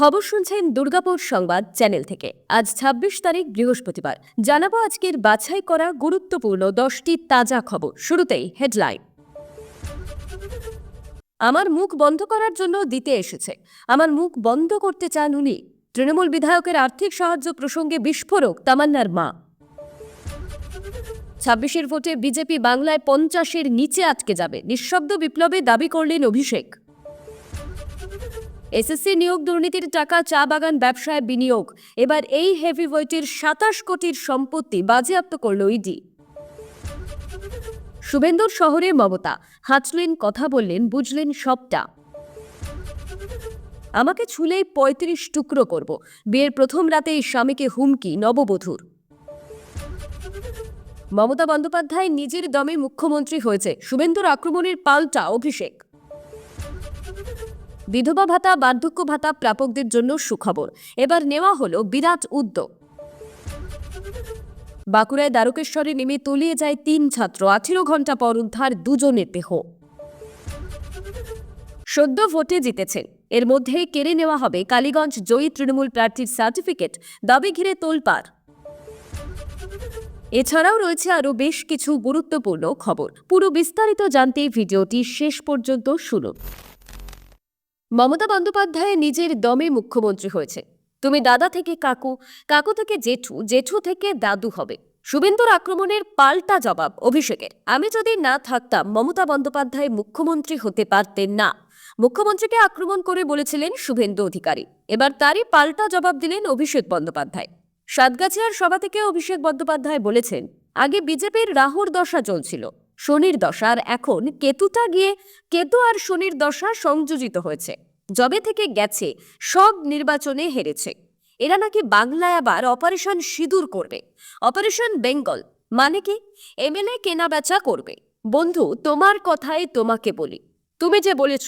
খবর শুনছেন দুর্গাপুর সংবাদ চ্যানেল থেকে। আজ ২৬ তারিখ বৃহস্পতিবার। জানাব আজকের বাছাই করা গুরুত্বপূর্ণ দশটি তাজা খবর। শুরুতেই হেডলাইন। আমার মুখ বন্ধ করার জন্য দিতে এসেছে। আমার মুখ বন্ধ করতে চান উনি? তৃণমূল বিধায়কের আর্থিক সাহায্য প্রসঙ্গে বিস্ফোরক তামান্নার মা। ছাব্বিশের ভোটে বিজেপি বাংলায় পঞ্চাশের নিচে আটকে যাবে, নিঃশব্দ বিপ্লবে দাবি করলেন অভিষেক। এসএসসি নিয়োগ দুর্নীতির টাকা, চা বাগান ব্যবসায় বিনিয়োগ। এবার এই হেভি হেভিওয়েটের সাতাশ কোটির সম্পত্তি বাজেয়াপ্ত করল ইডি। শুভেন্দুর শহরে মমতা। হাঁচলেন, কথা বললেন, বুঝলেন সবটা। আমাকে ছুলেই পঁয়ত্রিশ টুকরো করব। বিয়ের প্রথম রাতেই স্বামীকে হুমকি, নববধূর। মমতা বন্দ্যোপাধ্যায় নিজের দমে মুখ্যমন্ত্রী হয়েছে। শুভেন্দুর আক্রমণের পাল্টা অভিষেক। বিধবা ভাতা, বার্ধক্য ভাতা প্রাপকদের জন্য সুখবর। এবার নেওয়া হলো বিরাট উদ্যোগ। বাঁকুড়ায় দ্বারকেশ্বরে নেমে তলিয়ে যায় তিন ছাত্র। আঠেরো ঘণ্টা পর উদ্ধার দুজনের দেহ। সদ্য ভোটে জিতেছেন। এর মধ্যে কেড়ে নেওয়া হবে কালীগঞ্জ জয়ী তৃণমূল প্রার্থীর সার্টিফিকেট, দাবি ঘিরে তোলপাড়। এছাড়াও রয়েছে আরও বেশ কিছু গুরুত্বপূর্ণ খবর। পুরো বিস্তারিত জানতে ভিডিওটি শেষ পর্যন্ত শুনুন। মমতা বন্দ্যোপাধ্যায় নিজের দমে মুখ্যমন্ত্রী হয়েছে তুমি দাদা থেকে কাকু কাকু থেকে জেঠু জেঠু থেকে দাদু হবে। শুভেন্দুর আক্রমণের পাল্টা জবাব অভিষেকের। আমি যদি না থাকতাম, মমতা বন্দ্যোপাধ্যায় মুখ্যমন্ত্রী হতে পারতেন না। মুখ্যমন্ত্রীকে আক্রমণ করে বলেছিলেন শুভেন্দু অধিকারী। এবার তারই পাল্টা জবাব দিলেন অভিষেক বন্দ্যোপাধ্যায়। সাতগাছিয়ার সভা থেকে অভিষেক বন্দ্যোপাধ্যায় বলেছেন, আগে বিজেপির রাহুর দশা চলছিল। শনির দশার এখন কেতুটা গিয়ে কেতু আর শনির দশা সংযোজিত হয়েছে। যবে থেকে গেছে, সব নির্বাচনে হেরেছে। এরা নাকি বাংলায় আবার অপারেশন সিঁদুর করবে। অপারেশন বেঙ্গল মানে কি? এমএলএ কেনাবেচা করবে। বন্ধু, তোমার কথাই তোমাকে বলি। তুমি যে বলেছ,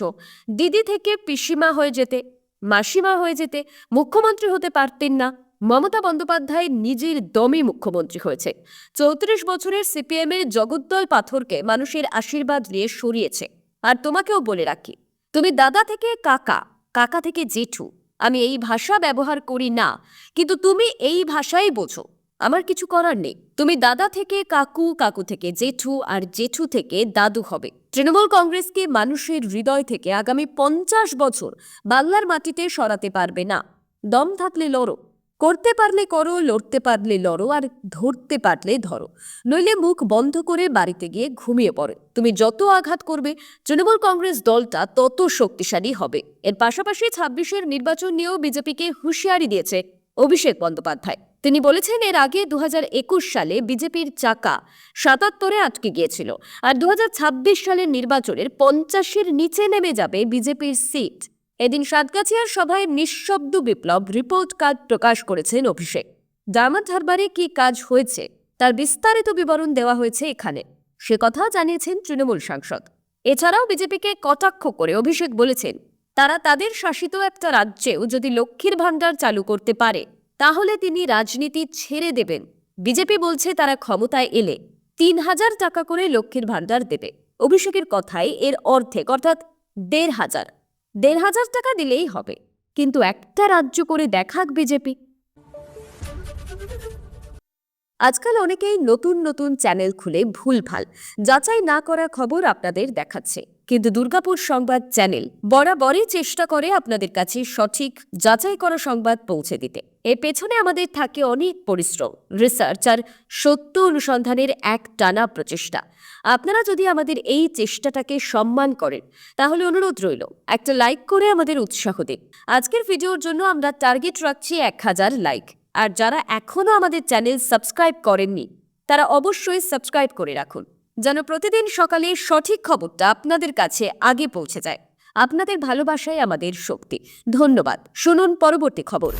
দিদি থেকে পিসিমা হয়ে যেতে, মাসিমা হয়ে যেতে, মুখ্যমন্ত্রী হতে পারতেন না। মমতা বন্দ্যোপাধ্যায় নিজের দমে মুখ্যমন্ত্রী হয়েছে। চৌত্রিশ বছরের সিপিএমের জগদ্দল পাথরকে মানুষের আশীর্বাদ নিয়ে সরিয়েছে। আর তোমাকেও বলে রাখি, তুমি দাদা থেকে কাকা কাকা থেকে জেঠু, আমি এই ভাষা ব্যবহার করি না, কিন্তু তুমি এই ভাষাই বোঝো। আমার কিছু করার নেই। তুমি দাদা থেকে কাকু কাকু থেকে জেঠু, আর জেঠু থেকে দাদু হবে। তৃণমূল কংগ্রেসকে মানুষের হৃদয় থেকে আগামী পঞ্চাশ বছর বাংলার মাটিতে সরাতে পারবে না। দম থাকলে লড়ো। করতে পারলে করো, লড়তে পারলে লড়ো আর ধরতে পারলে ধরো। নইলে মুখ বন্ধ করে বাড়িতে গিয়ে ঘুমিয়ে পড়ে। তুমি যত আঘাত করবে, তৃণমূল কংগ্রেস দলটা তত শক্তিশালী হবে। এর পাশাপাশি ছাব্বিশের নির্বাচন নিয়েও বিজেপিকে হুঁশিয়ারি দিয়েছে অভিষেক বন্দ্যোপাধ্যায়। তিনি বলেছেন, এর আগে দু হাজার একুশ সালে বিজেপির চাকা সাতাত্তরে আটকে গিয়েছিল আর দু হাজার ছাব্বিশ সালের নির্বাচনের পঞ্চাশের নিচে নেমে যাবে বিজেপির সিট। এদিন সাতগাছিয়ার সভায় নিঃশব্দ বিপ্লব রিপোর্ট কার্ড প্রকাশ করেছেন অভিষেক। ডায়মন্ড হারবারে কি কাজ হয়েছে, তার বিস্তারিত বিবরণ দেওয়া হয়েছে এখানে। সে কথা জানিয়েছেন তৃণমূল সাংসদ। এছাড়াও বিজেপিকে কটাক্ষ করে অভিষেক বলেছেন, তারা তাদের শাসিত একটা রাজ্যেও যদি লক্ষ্মীর ভাণ্ডার চালু করতে পারে, তাহলে তিনি রাজনীতি ছেড়ে দেবেন। বিজেপি বলছে তারা ক্ষমতায় এলে তিন হাজার টাকা করে লক্ষ্মীর ভাণ্ডার দেবে। অভিষেকের কথায় এর অর্ধেক, অর্থাৎ দেড় হাজার। দেড় হাজার টাকা দিলেই হবে। কিন্তু একটা রাজ্য করে দেখাক বিজেপি। আজকাল অনেকেই নতুন নতুন চ্যানেল খুলে ভুলভাল। যাচাই না করা খবর আপনাদের দেখাচ্ছে। কিন্তু দুর্গাপুর সংবাদ চ্যানেল বরাবরই চেষ্টা করে আপনাদের কাছে সঠিক যাচাই করা সংবাদ পৌঁছে দিতে। এর পেছনে আমাদের থাকে অনেক পরিশ্রম রিসার্চ আর সত্য অনুসন্ধানের এক টানা প্রচেষ্টা। আপনারা যদি আমাদের এই চেষ্টাটাকে সম্মান করেন, তাহলে অনুরোধ রইল, একটা লাইক করে আমাদের উৎসাহ দিন। আজকের ভিডিওর জন্য আমরা টার্গেট রাখছি এক হাজার লাইক আর যারা এখনও আমাদের চ্যানেল সাবস্ক্রাইব করেননি, তারা অবশ্যই সাবস্ক্রাইব করে রাখুন, যেন প্রতিদিন সকালে সঠিক খবরটা আপনাদের কাছে আগে পৌঁছে যায়। আপনাদের ভালোবাসাই আমাদের শক্তি। ধন্যবাদ। শুনুন পরবর্তী খবর।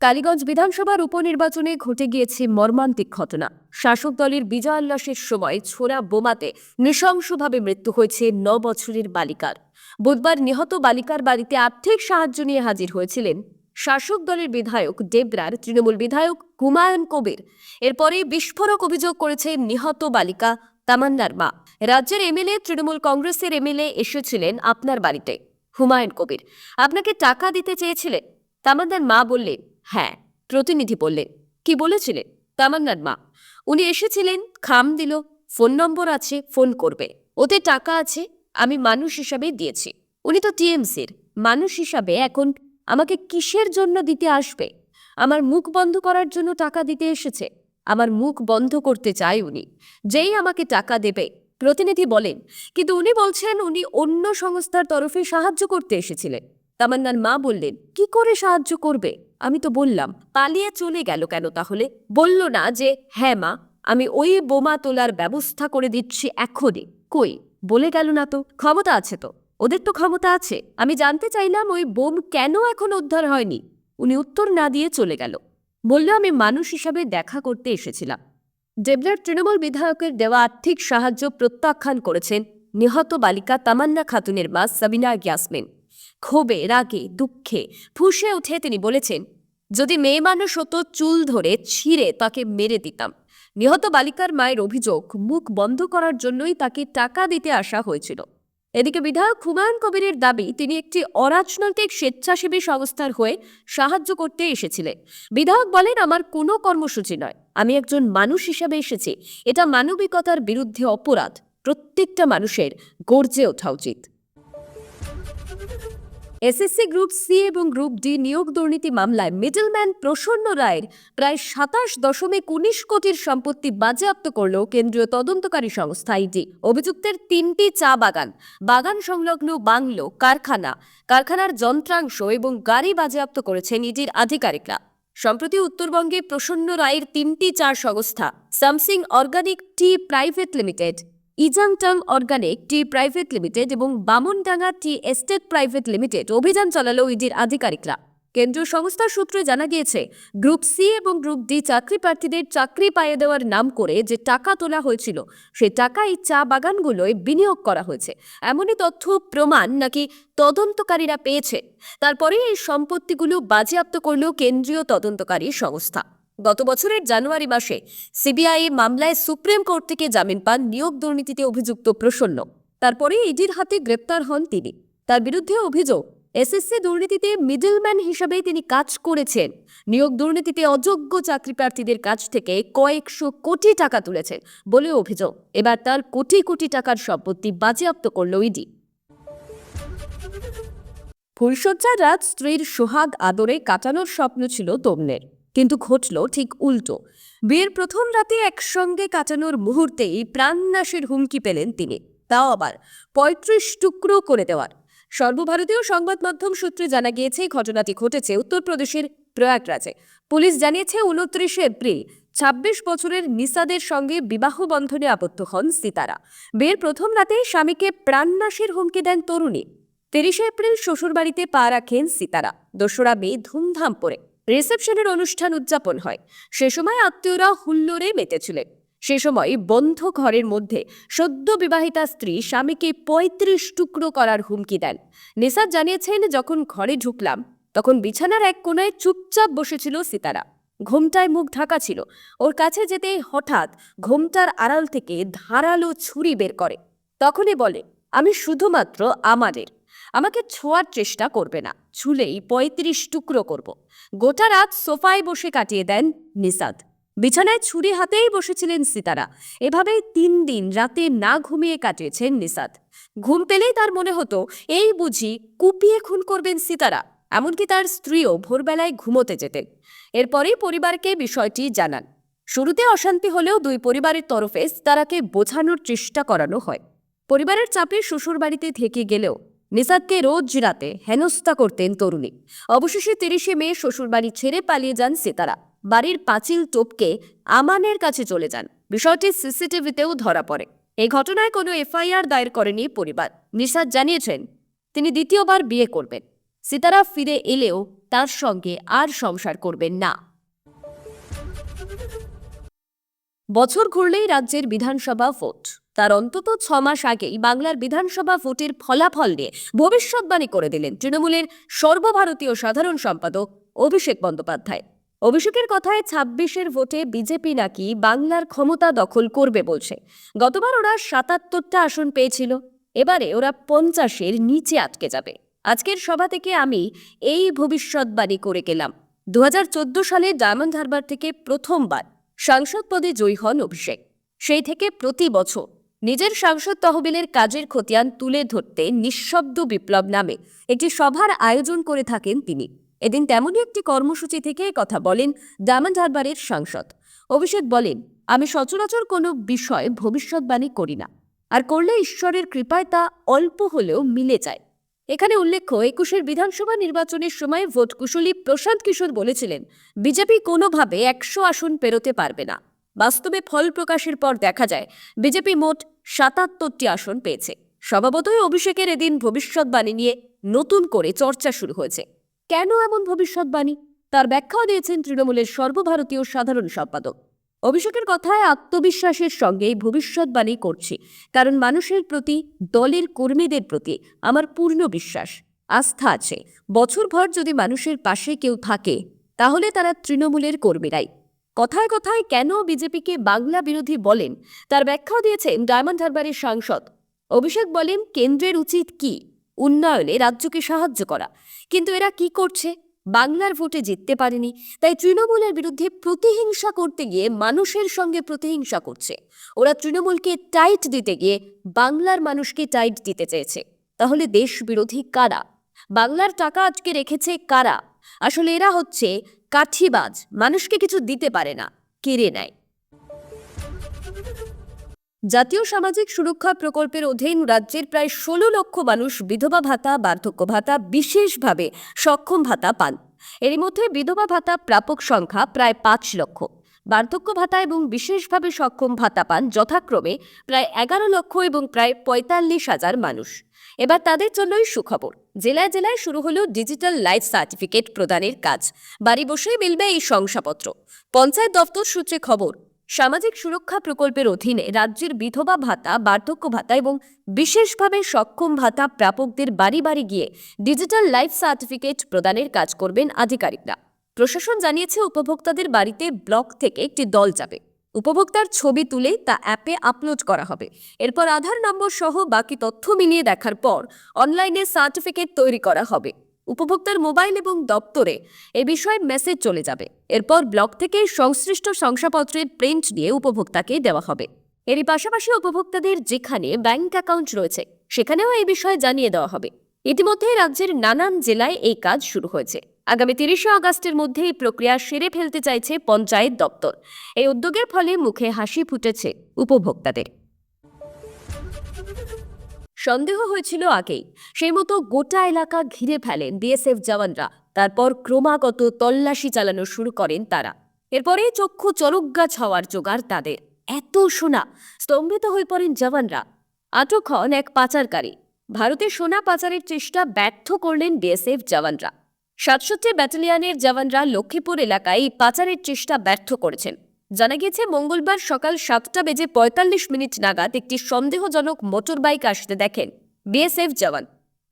কালীগঞ্জ বিধানসভার উপনির্বাচনে ঘটে গিয়েছে মর্মান্তিক ঘটনা। শাসক দলের বিজয় উল্লাসের সময় ছোড়া বোমাতে নৃশংসভাবে মৃত্যু হয়েছে ন বছরের বালিকার। বুধবার নিহত বালিকার বাড়িতে আর্থিক সাহায্য নিয়ে হাজির হয়েছিলেন শাসক দলের বিধায়ক দেবরার তৃণমূল বিধায়ক হুমায়ুন কবির। এরপরে বিস্ফোরক অভিযোগ করেছে নিহত বালিকা তামান্নার মা। রাজ্যের এমএলএ, তৃণমূল কংগ্রেসের এমএলএ এসেছিলেন আপনার বাড়িতে, হুমায়ুন কবির। আপনাকে টাকা দিতে চেয়েছিলেন? তামান্নার মা বললেন হ্যাঁ। প্রতিনিধি বললেন কি বলেছিলেন? তামান্নার মা, উনি এসেছিলেন, খাম দিল, ফোন নম্বর আছে, ফোন করবে। ওতে টাকা আছে, আমি মানুষ হিসাবে দিয়েছি। উনি তো টিএমসির, মানুষ হিসাবে এখন আমাকে কিসের জন্য দিতে আসবে? আমার মুখ বন্ধ করার জন্য টাকা দিতে এসেছে। আমার মুখ বন্ধ করতে চায় উনি। যেই আমাকে টাকা দেবে, প্রতিনিধি বলেন, কিন্তু উনি বলছেন উনি অন্য সংস্থার তরফে সাহায্য করতে এসেছিলেন। তামান্নার মা বললেন, কি করে সাহায্য করবে? আমি তো বললাম, পালিয়ে চলে গেল কেন তাহলে? বলল না যে হ্যাঁ মা, আমি ওই বোমা তোলার ব্যবস্থা করে দিচ্ছি এখনই। কই? বলে গেল না তো, ক্ষমতা আছে তো। ওদের তো ক্ষমতা আছে। আমি জানতে চাইলাম ওই বোম কেন এখন উদ্ধার হয়নি? উনি উত্তর না দিয়ে চলে গেল। বলল, আমি মানুষ হিসাবে দেখা করতে এসেছিলাম। ডেবলার তৃণমূল বিধায়কের দেওয়া আর্থিক সাহায্য প্রত্যাখ্যান করেছেন নিহত বালিকা তামান্না খাতুনের মা সাবিনা ইয়াসমিন। ক্ষোভে, রাগে, দুঃখে ফুঁসে উঠে তিনি বলেছেন, যদি মেয়ে মানুষ হতো চুল ধরে ছিঁড়ে তাকে মেরে দিতাম। নিহত বালিকার মায়ের অভিযোগ মুখ বন্ধ করার জন্যই তাকে টাকা দিতে আসা হয়েছিল। এদিকে বিধায়ক হুমায়ুন কবিরের দাবি, তিনি একটি অরাজনৈতিক স্বেচ্ছাসেবী সংস্থার হয়ে সাহায্য করতে এসেছিলেন। বিধায়ক বলেন, আমার কোনো কর্মসূচি নয়। আমি একজন মানুষ হিসাবে এসেছি। এটা মানবিকতার বিরুদ্ধে অপরাধ। প্রত্যেকটা মানুষের গর্জে ওঠা উচিত। এসএসসি গ্রুপ সি এবং গ্রুপ ডি নিয়োগ দুর্নীতি মামলায় মিডলম্যান প্রসন্ন রায়ের প্রায় সাতাশ দশমিক উনিশ কোটির সম্পত্তি বাজেয়াপ্ত করল কেন্দ্রীয় তদন্তকারী সংস্থা ইডি অভিযুক্তের তিনটি চা বাগান বাগান সংলগ্ন বাংলো, কারখানা, কারখানার যন্ত্রাংশ এবং গাড়ি বাজেয়াপ্ত করেছেন ইডির আধিকারিকরা। সম্প্রতি উত্তরবঙ্গে প্রসন্ন রায়ের তিনটি চা সংস্থা, Samsing organic tea private limited ইজাংটাং organic tea private limited এবং Bamandanga tea estate private limited অভিযান চালালো ইডির আধিকারিকরা। কেন্দ্রীয় সংস্থার সূত্রে জানা গিয়েছে, গ্রুপ সি এবং গ্রুপ ডি চাকরি প্রার্থীদের চাকরি পাইয়ে দেওয়ার নাম করে যে টাকা তোলা হয়েছিল, সে টাকা এই চা বাগানগুলোয় বিনিয়োগ করা হয়েছে। এমনই তথ্য, প্রমাণ নাকি তদন্তকারীরা পেয়েছে। তারপরে এই সম্পত্তিগুলো বাজেয়াপ্ত করল কেন্দ্রীয় তদন্তকারী সংস্থা। গত বছরের জানুয়ারি মাসে সিবিআই মামলায় সুপ্রিম কোর্ট থেকে জামিন পান নিয়োগ দুর্নীতিতে অভিযুক্ত প্রসন্ন। তারপরে ইডির হাতে গ্রেপ্তার হন তিনি। তার বিরুদ্ধে অভিযোগ, এসএসসি দুর্নীতিতে মিডলম্যান হিসাবে তিনি কাজ করেছেন। নিয়োগ দুর্নীতিতে অযোগ্য চাকরি প্রার্থীদের কাছ থেকে কয়েকশো কোটি টাকা তুলেছেন বলে অভিযোগ। এবার তার কোটি কোটি টাকার সম্পত্তি বাজেয়াপ্ত করল ইডি। ফুলশয্যার রাত স্ত্রীর সোহাগ আদরে কাটানোর স্বপ্ন ছিল তরুণের। কিন্তু ঘটল ঠিক উল্টো। বিয়ের প্রথম রাতে একসঙ্গে কাটানোর মুহূর্তেই প্রাণনাশের হুমকি পেলেন তিনি। তাও আবার পঁয়ত্রিশ টুকরো করে দেওয়ার। সর্বভারতীয় সংবাদ মাধ্যম সূত্রে জানা গিয়েছে, ঘটনাটি ঘটেছে উত্তরপ্রদেশের প্রয়াগরাজে। পুলিশ জানিয়েছে, উনত্রিশে এপ্রিল ছাব্বিশ বছরের নিসাদের সঙ্গে বিবাহ বন্ধনে আবদ্ধ হন সিতারা। বিয়ের প্রথম রাতে স্বামীকে প্রাণনাশের হুমকি দেন তরুণী। তিরিশে এপ্রিল শ্বশুরবাড়িতে পা রাখেন সিতারা। দোসরা মে ধুমধাম করে। রিসেপশনের অনুষ্ঠান উদযাপন হয়। সে সময় আত্মীয়রা হুল্লোড়ে মেতেছিলেন। সে সময় বন্ধ ঘরের মধ্যে সদ্য বিবাহিতা স্ত্রী স্বামীকে পঁয়ত্রিশ টুকরো করার হুমকি দেন। নিসাদ জানিয়েছেন, যখন ঘরে ঢুকলাম, তখন বিছানার এক কোনায় চুপচাপ বসেছিল সিতারা। ঘোমটায় মুখ ঢাকা ছিল। ওর কাছে যেতে হঠাৎ ঘোমটার আড়াল থেকে ধারালো ছুরি বের করে। তখনই বলে, আমি শুধুমাত্র আমাদের। আমাকে ছোঁয়ার চেষ্টা করবে না। ছুলেই পঁয়ত্রিশ টুকরো করব। গোটা রাত সোফায় বসে কাটিয়ে দেন নিসাদ। বিছানায় ছুরি হাতেই বসেছিলেন সিতারা। এভাবেই তিন দিন রাতে না ঘুমিয়ে কাটিয়েছেন নিসাদ। ঘুম পেলেই তার মনে হতো, এই বুঝি কুপিয়ে খুন করবেন সিতারা। এমনকি তার স্ত্রীও ভোরবেলায় ঘুমোতে যেতেন। এরপরেই পরিবারকে বিষয়টি জানান। শুরুতে অশান্তি হলেও দুই পরিবারের তরফে সিতারাকে বোঝানোর চেষ্টা করানো হয়। পরিবারের চাপে শ্বশুরবাড়িতে থেকে গেলেও নিসাদকে রোজ রাতে হেনস্থা করতেন তরুণী। অবশেষে তিরিশে মে শ্বশুরবাড়ি ছেড়ে পালিয়ে যান সিতারা। বাড়ির পাঁচিল টপকে আমানের কাছে চলে যান। বিষয়টি সিসিটিভিতেও ধরা পড়ে। এই ঘটনায় কোনো এফআইআর দায়ের করেনি পরিবার। নিসাদ জানিয়েছেন, তিনি দ্বিতীয়বার বিয়ে করবেন। সিতারা ফিরে এলেও তার সঙ্গে আর সংসার করবেন না। বছর ঘুরলেই রাজ্যের বিধানসভা ভোট। তার অন্তত ছ মাস আগেই বাংলার বিধানসভা ভোটের ফলাফল নিয়ে ভবিষ্যৎবাণী করে দিলেন তৃণমূলের সর্বভারতীয় সাধারণ সম্পাদক অভিষেক বন্দ্যোপাধ্যায়। অভিষেকের কথায় ছাব্বিশের ভোটে বিজেপি নাকি বাংলার ক্ষমতা দখল করবে বলছে। গতবার ওরা সাতাত্তরটা আসন পেয়েছিল, এবারে ওরা পঞ্চাশের নিচে আটকে যাবে। আজকের সভা থেকে আমি এই ভবিষ্যৎবাণী করে গেলাম। দু হাজার চোদ্দ সালে ডায়মন্ড হারবার থেকে প্রথমবার সাংসদ পদে জয়ী হন অভিষেক। সেই থেকে প্রতি বছর নিজের সাংসদ তহবিলের কাজের খতিয়ান তুলে ধরতে নিঃশব্দ বিপ্লব নামে একটি সভার আয়োজন করে থাকেন তিনি। এদিন তেমনই একটি কর্মসূচি থেকে কথা বলেন ডায়মন্ড হারবারের সাংসদ। অভিষেক বলেন, আমি সচরাচর কোনো বিষয়ে ভবিষ্যৎবাণী করি না। আর করলে ঈশ্বরের কৃপায় তা অল্প হলেও মিলে যায়। এখানে উল্লেখ্য, একুশের বিধানসভা নির্বাচনের সময় ভোট কুশলী প্রশান্ত কিশোর বলেছিলেন, বিজেপি কোনোভাবে একশো আসন পেরোতে পারবে না। বাস্তবে ফল প্রকাশের পর দেখা যায়, বিজেপি মোট সাতাত্তরটি আসন পেয়েছে। স্বভাবতই অভিষেকের এদিন ভবিষ্যৎবাণী নিয়ে নতুন করে চর্চা শুরু হয়েছে। কেন এমন ভবিষ্যৎবাণী তার ব্যাখ্যাও দিয়েছেন তৃণমূলের সর্বভারতীয় সাধারণ সম্পাদক। অভিষেকের কথায় আত্মবিশ্বাসের সঙ্গে ভবিষ্যৎবাণী করছি, কারণ মানুষের প্রতি, দলের কর্মীদের প্রতি আমার পূর্ণ বিশ্বাস। আস্থা আছে। বছরভর যদি মানুষের পাশে কেউ থাকে, তাহলে তারা তৃণমূলের কর্মীরাই। কথায় কথায় কেন বিজেপিকে বাংলা বিরোধী বলেন, তার ব্যাখ্যাও দিয়েছেন ডায়মন্ড হারবারের সাংসদ। অভিষেক বলেন, কেন্দ্রের উচিত কি? উন্নয়নে রাজ্যকে সাহায্য করা। কিন্তু এরা কি করছে? বাংলার ভোটে জিততে পারেনি, তাই তৃণমূলের বিরুদ্ধে প্রতিহিংসা করতে গিয়ে মানুষের সঙ্গে প্রতিহিংসা করছে। ওরা তৃণমূলকে টাইট দিতে গিয়ে বাংলার মানুষকে টাইট দিতে চেয়েছে। তাহলে দেশ বিরোধী কারা? বাংলার টাকা আজকে রেখেছে কারা? আসলে এরা হচ্ছে কাঠিবাজ, মানুষকে কিছু দিতে পারে না, কেড়ে নেয়। জাতীয় সামাজিক সুরক্ষা প্রকল্পের অধীন রাজ্যের প্রায় ষোলো লক্ষ মানুষ বিধবা ভাতা, বার্ধক্য ভাতা, বিশেষভাবে সক্ষম ভাতা পান। এর মধ্যে বিধবা ভাতা প্রাপক সংখ্যা প্রায় পাঁচ লক্ষ। বার্ধক্য ভাতা এবং বিশেষভাবে সক্ষম ভাতা পান যথাক্রমে প্রায় এগারো লক্ষ এবং প্রায় পঁয়তাল্লিশ হাজার মানুষ। এবার তাদের জন্যই সুখবর, জেলায় জেলায় শুরু হলো ডিজিটাল লাইফ সার্টিফিকেট প্রদানের কাজ। বাড়ি বসেই মিলবে এই শংসাপত্র। পঞ্চায়েত দপ্তর সূত্রে খবর, সামাজিক সুরক্ষা প্রকল্পের অধীনে রাজ্যের বিধবা ভাতা, বার্ধক্য ভাতা এবং বিশেষভাবে সক্ষম ভাতা প্রাপকদের বাড়ি বাড়ি গিয়ে ডিজিটাল লাইফ সার্টিফিকেট প্রদানের কাজ করবেন আধিকারিকরা। প্রশাসন জানিয়েছে উপভোক্তাদের বাড়িতে ব্লক থেকে একটি দল যাবে। উপভোক্তার ছবি তুলে তা অ্যাপে আপলোড করা হবে। এরপর আধার নম্বর সহ বাকি তথ্য মিলিয়ে দেখার পর অনলাইনে সার্টিফিকেট তৈরি করা হবে। উপভোক্তার মোবাইল এবং দপ্তরে এ বিষয়ে মেসেজ চলে যাবে। এরপর ব্লক থেকে সংশ্লিষ্ট শংসাপত্রের প্রিন্ট নিয়ে উপভোক্তাকে দেওয়া হবে। এরই পাশাপাশি উপভোক্তাদের যেখানে ব্যাংক অ্যাকাউন্ট রয়েছে, সেখানেও এই বিষয়ে জানিয়ে দেওয়া হবে। ইতিমধ্যে রাজ্যের নানান জেলায় এই কাজ শুরু হয়েছে। আগামী তিরিশে আগস্টের মধ্যে এই প্রক্রিয়া সেরে ফেলতে চাইছে পঞ্চায়েত দপ্তর। এই উদ্যোগের ফলে মুখে হাসি ফুটেছে উপভোক্তাদের। সন্দেহ হয়েছিল আগেই। সেই মতো গোটা এলাকা ঘিরে ফেলেন বিএসএফ জওয়ানরা। তারপর ক্রমাগত তল্লাশি চালানো শুরু করেন তারা। এরপরে চক্ষু চরকগাছ হওয়ার জোগাড় তাদের। এত সোনা স্তম্ভিত হয়ে পড়েন জওয়ানরা। আটক হন এক পাচারকারী। ভারতে সোনা পাচারের চেষ্টা ব্যর্থ করলেন বিএসএফ জওয়ানরা। সাতষট্টি ব্যাটালিয়ানের জওয়ানরা লক্ষ্মীপুর এলাকায় পাচারের চেষ্টা ব্যর্থ করেছেন। জানা গিয়েছে, মঙ্গলবার সকাল সাতটা বেজে পঁয়তাল্লিশ মিনিট নাগাদ একটি সন্দেহজনক মোটরবাইক আসতে দেখেন বিএসএফ জওয়ান।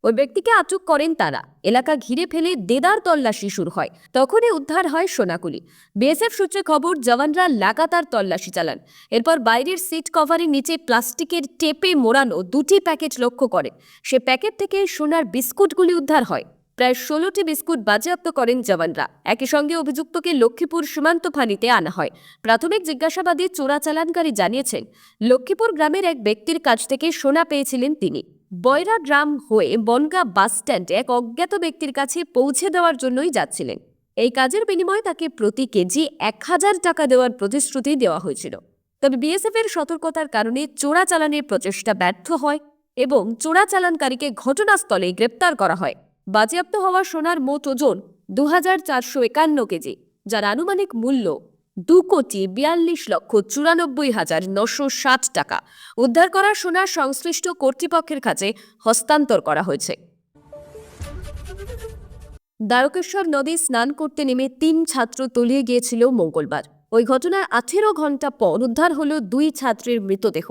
ওই ব্যক্তিকে আটক করেন তারা। এলাকা ঘিরে ফেলে দেদার তল্লাশি শুরু হয়। তখনই উদ্ধার হয় সোনাকুলি। বিএসএফ সূত্রে খবর, জওয়ানরা লাগাতার তল্লাশি চালান। এরপর বাইরের সিট কভারের নিচে প্লাস্টিকের টেপে মোড়ানো দুটি প্যাকেট লক্ষ্য করে। সে প্যাকেট থেকে সোনার বিস্কুটগুলি উদ্ধার হয়। প্রায় ষোলোটি বিস্কুট বাজেয়াপ্ত করেন জওয়ানরা। একই সঙ্গে অভিযুক্তকে লক্ষ্মীপুর সীমান্ত ফাঁড়িতে আনা হয়। প্রাথমিক জিজ্ঞাসাবাদে চোরাচালানকারী জানিয়েছেন, লক্ষ্মীপুর গ্রামের এক ব্যক্তির কাছ থেকে সোনা পেয়েছিলেন তিনি। বয়রা গ্রাম হয়ে বনগা বাস স্ট্যান্ডে এক অজ্ঞাত ব্যক্তির কাছে পৌঁছে দেওয়ার জন্যই যাচ্ছিলেন। এই কাজের বিনিময়ে তাকে প্রতি কেজি এক হাজার টাকা দেওয়ার প্রতিশ্রুতি দেওয়া হয়েছিল। তবে বিএসএফ এর সতর্কতার কারণে চোরাচালানের প্রচেষ্টা ব্যর্থ হয় এবং চোরাচালানকারীকে ঘটনাস্থলে গ্রেপ্তার করা হয়। বাজেয়াপ্ত হওয়া সোনার মোট ওজন দু হাজার চারশো একান্ন কেজি, যার আনুমানিক মূল্য দু কোটি বিয়াল্লিশ লক্ষ চুরানব্বই হাজার নশো ষাট টাকা। উদ্ধার করা সোনা সংশ্লিষ্ট কর্তৃপক্ষের কাছে হস্তান্তর করা হয়েছে। দ্বারকেশ্বর নদী স্নান করতে নেমে তিন ছাত্র তলিয়ে গিয়েছিল মঙ্গলবার। ওই ঘটনার আঠেরো ঘণ্টা পর উদ্ধার হলো দুই ছাত্রীর মৃতদেহ।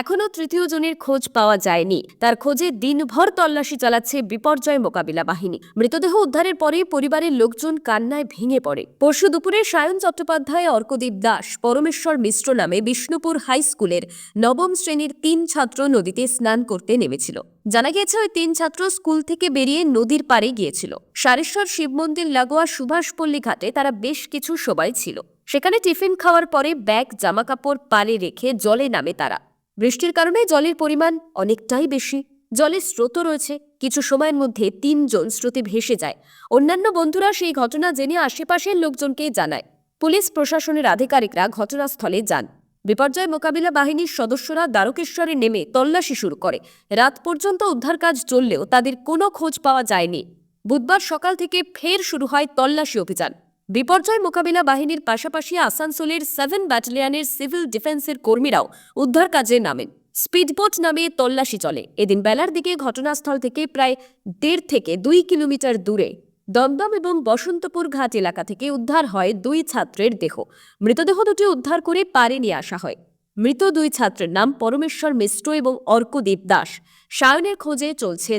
এখনও তৃতীয় জনের খোঁজ পাওয়া যায়নি। তার খোঁজে দিনভর তল্লাশি চালাচ্ছে বিপর্যয় মোকাবিলা বাহিনী। মৃতদেহ উদ্ধারের পরে পরিবারের লোকজন কান্নায় ভেঙে পড়ে। পরশু দুপুরে সায়ন চট্টোপাধ্যায় অর্কদীপ দাস পরমেশ্বর মিশ্র নামে বিষ্ণুপুর হাই স্কুলের নবম শ্রেণির তিন ছাত্র নদীতে স্নান করতে নেমেছিল। জানা গিয়েছে ওই তিন ছাত্র স্কুল থেকে বেরিয়ে নদীর পাড়ে গিয়েছিল। সারেশ্বর শিব মন্দির লাগোয়া সুভাষপল্লী ঘাটে তারা বেশ কিছু সবাই ছিল। সেখানে টিফিন খাওয়ার পরে ব্যাগ, জামাকাপড়, পালে রেখে জলে নামে তারা। বৃষ্টির কারণে জলের পরিমাণ অনেকটাই বেশি। জলের স্রোতও রয়েছে। কিছু সময়ের মধ্যে তিনজন স্রোতে ভেসে যায়। অন্যান্য বন্ধুরা সেই ঘটনা জেনে আশেপাশের লোকজনকে জানায়। পুলিশ প্রশাসনের আধিকারিকরা ঘটনাস্থলে যান। বিপর্যয় মোকাবিলা বাহিনীর সদস্যরা দ্বারকেশ্বরে নেমে তল্লাশি শুরু করে। রাত পর্যন্ত উদ্ধার কাজ চললেও তাদের কোনো খোঁজ পাওয়া যায়নি। বুধবার সকাল থেকে ফের শুরু হয় তল্লাশি অভিযান। বিপর্যয় মোকাবিলা বাহিনীর পাশাপাশি আসানসোলের সেভেন ব্যাটালিয়নের সিভিল ডিফেন্সের কর্মীরাও উদ্ধার কাজে নামেন স্পিডবোট নামে তল্লাশি চলে। এদিন বেলার দিকে ঘটনাস্থল থেকে প্রায় দেড় থেকে দুই কিলোমিটার দূরে দমদম এবং বসন্তপুর ঘাট এলাকা থেকে উদ্ধার হয় দুই ছাত্রের দেহ। মৃতদেহ দুটি উদ্ধার করে পারে নিয়ে আসা হয়। মৃত দুই ছাত্রের নাম পরমেশ্বর মিশ্র এবং অর্কদীপ দাস। সায়নের খোঁজে চলছে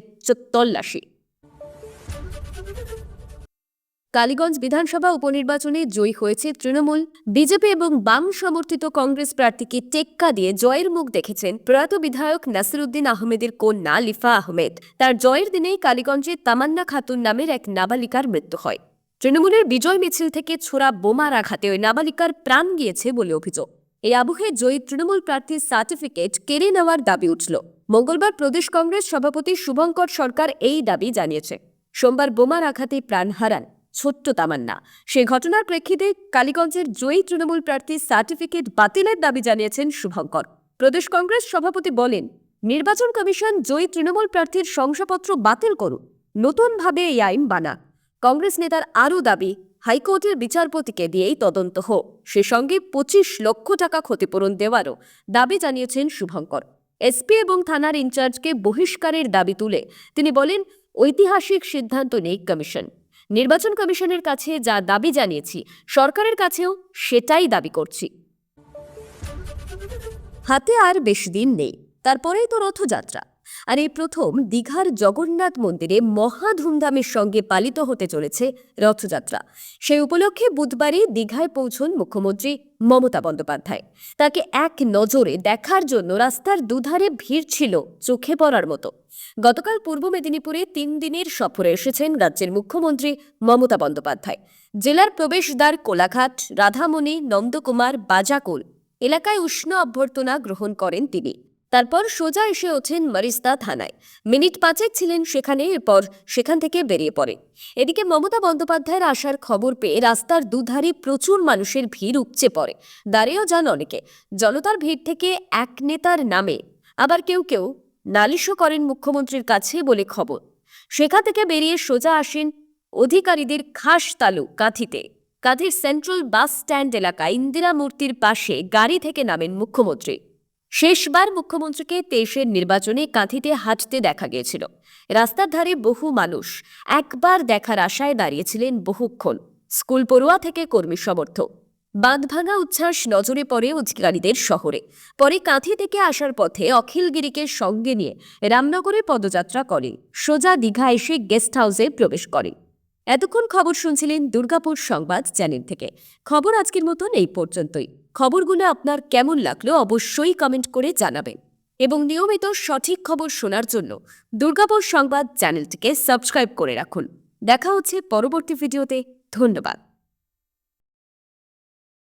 তল্লাশি। কালীগঞ্জ বিধানসভা উপনির্বাচনে জয়ী হয়েছে তৃণমূল, বিজেপি এবং বাম সমর্থিত কংগ্রেস প্রার্থীকে টেক্কা দিয়ে জয়ের মুখ দেখেছেন প্রয়াত বিধায়ক নাসিরুদ্দিন আহমেদের কন্যা লিফা আহমেদ। তার জয়ের দিনেই কালীগঞ্জে তামান্না খাতুন নামের এক নাবালিকার মৃত্যু হয়। তৃণমূলের বিজয় মিছিল থেকে ছোড়া বোমার আঘাতে ওই নাবালিকার প্রাণ গিয়েছে বলে অভিযোগ। এই আবহে জয়ী তৃণমূল প্রার্থীর সার্টিফিকেট কেড়ে নেওয়ার দাবি উঠল। মঙ্গলবার প্রদেশ কংগ্রেস সভাপতি শুভঙ্কর সরকার এই দাবি জানিয়েছে। সোমবার বোমার আঘাতে প্রাণ হারান ছোট্ট তামান্না। সে ঘটনার প্রেক্ষিতে কালীগঞ্জের জয়ী তৃণমূল প্রার্থী সার্টিফিকেট বাতিলের দাবি জানিয়েছেন শুভঙ্কর। প্রদেশ কংগ্রেস সভাপতি বলেন, নির্বাচন কমিশন জয়ী তৃণমূল প্রার্থীর শংসাপত্র বাতিল করুন। নতুনভাবে এই আইন বানা। কংগ্রেস নেতার আরও দাবি, হাইকোর্টের বিচারপতিকে দিয়েই তদন্ত হোক। সে সঙ্গে পঁচিশ লক্ষ টাকা ক্ষতিপূরণ দেওয়ারও দাবি জানিয়েছেন শুভঙ্কর। এসপি এবং থানার ইনচার্জকে বহিষ্কারের দাবি তুলে তিনি বলেন, ঐতিহাসিক সিদ্ধান্ত নেই কমিশন। নির্বাচন কমিশনের কাছে যা দাবি জানিয়েছি, সরকারের কাছেও সেটাই দাবি করছি। হাতে আর বেশি দিন নেই। তারপরেই তো রথযাত্রা। আর এই প্রথম দীঘার জগন্নাথ মন্দিরে মহা ধুমধামের সঙ্গে পালিত হতে চলেছে রথযাত্রা। সেই উপলক্ষে বুধবারে দীঘায় পৌঁছন মুখ্যমন্ত্রী মমতা বন্দ্যোপাধ্যায়। তাকে এক নজরে দেখার জন্য রাস্তার দুধারে ভিড় ছিল চোখে পড়ার মতো। গতকাল পূর্ব মেদিনীপুরে তিন দিনের সফরে এসেছেন রাজ্যের মুখ্যমন্ত্রী মমতা বন্দ্যোপাধ্যায়। জেলার প্রবেশদ্বার কোলাঘাট, রাধামণি, নন্দকুমার, বাজাকুল এলাকায় উষ্ণ অভ্যর্থনা গ্রহণ করেন তিনি। তারপর সোজা এসে ওঠেন মারিস্তা থানায়। মিনিট পাঁচেক ছিলেন সেখানে, এরপর সেখান থেকে বেরিয়ে পড়ে। এদিকে মমতা বন্দ্যোপাধ্যায়ের আসার খবর পেয়ে রাস্তার দুধারে প্রচুর মানুষের ভিড় উপচে পড়ে। দাঁড়িয়েও যান অনেকে। জনতার ভিড় থেকে এক নেতার নামে আবার কেউ কেউ নালিশও করেন মুখ্যমন্ত্রীর কাছে বলে খবর। সেখান থেকে বেরিয়ে সোজা আসেন অধিকারীদের খাস তালু কাঁথিতে। কাঁথির সেন্ট্রাল বাস স্ট্যান্ড এলাকায় ইন্দিরা মূর্তির পাশে গাড়ি থেকে নামেন মুখ্যমন্ত্রী। শেষবার মুখ্যমন্ত্রীকে তেইশের নির্বাচনে কাঁথিতে হাঁটতে দেখা গিয়েছিল। রাস্তার ধারে বহু মানুষ একবার দেখার আশায় দাঁড়িয়েছিলেন বহুক্ষণ স্কুল পড়ুয়া থেকে কর্মী সমর্থক। বাঁধভাঙা উচ্ছ্বাস নজরে পড়ে অধিকারীদের শহরে। পরে কাঁথি থেকে আসার পথে অখিলগিরিকে সঙ্গে নিয়ে রামনগরে পদযাত্রা করে সোজা দীঘা এসে গেস্ট হাউসে প্রবেশ করে এতক্ষণ খবর শুনছিলেন দুর্গাপুর সংবাদ চ্যানেল থেকে। খবর আজকের মতন এই পর্যন্তই। খবরগুলো আপনার কেমন লাগল অবশ্যই কমেন্ট করে জানাবেন। এবং নিয়মিত সঠিক খবর শোনার জন্য দুর্গাপুর সংবাদ চ্যানেলটিকে সাবস্ক্রাইব করে রাখুন। দেখা হচ্ছে পরবর্তী ভিডিওতে। ধন্যবাদ।